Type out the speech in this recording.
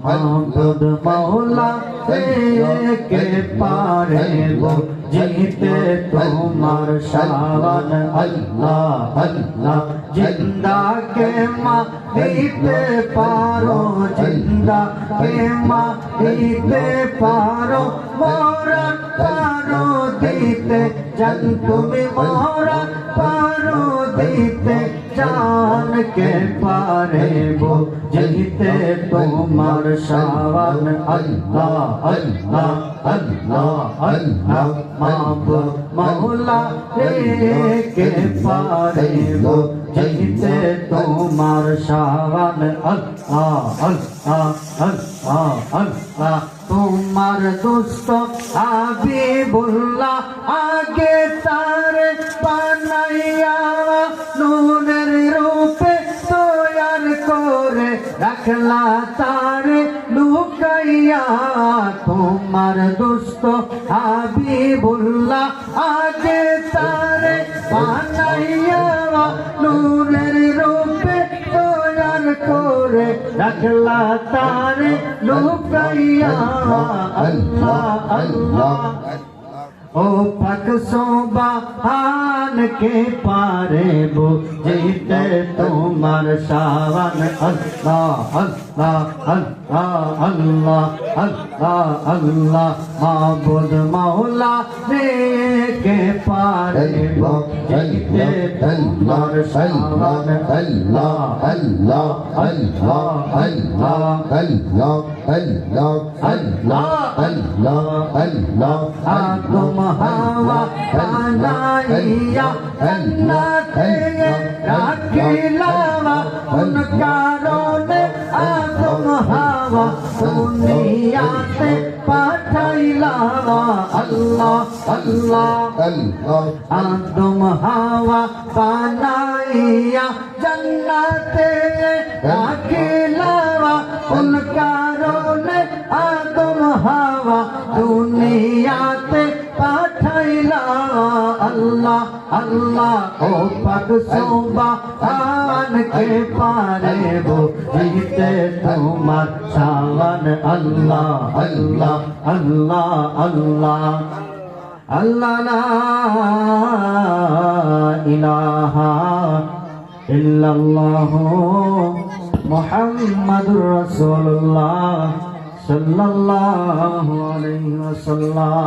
محمد مولا کے پارے گو জিতে তোমার শাবান আল্লাহ আল্লাহ। জিন্দা কে মা দিতে পারো জিন্দা কে মা দিতে পারো। মরা পারো দিতে। জান তুমি মরা रोदीते चान के पारे वो जगते तुमार शावन अल्लाह अल्लाह अल्लाह अल्लाह। माप मौला रे के पारे वो जगते तुमार शावन अल्लाह अल्लाह अल्लाह अल्लाह। তোমার দোস্ত হাবিবুল্লাহ আগে তার পানাইয়া নুনের রূপে তৈয়ার করে রাখলা তার, লুকাইয়া তোমার দোস্ত হাবিবুল্লাহ আগে রাখলা তার লুকাইয়া আল্লাহ আল্লাহ ও পাক সোবাহান কে পারে বুঝিতে তোমার শাওন আল্লাহ আল্লাহ আল্লাহ আল্লাহ আল্লাহ আল্লাহ মাবুদ মাওলা রে কে পারে বুঝিতে তোমার শাওন আল্লাহ আল্লাহ আল্লাহ আল্লাহ Allah, Allah, Allah, Allah, আদম হাওয়া বানাইয়া জান্নাতে रखिलावा हुनकारों ने आसम हवा दुनिया से पाठलावा अल्लाह अल्लाह अल्लाह आदम हवा बनाइया जन्नत रखिलावा আল্লাহ আল্লাহ, ও পাক সুবহান কে পারে বুঝিতে তোমার শাওন আল্লাহ আল্লাহ আল্লাহ আল্লাহ। আল্লাহ লা ইলাহা ইল্লাল্লাহ। মুহাম্মাদুর রাসূলুল্লাহ সাল্লাল্লাহু আলাইহি ওয়াসাল্লাম।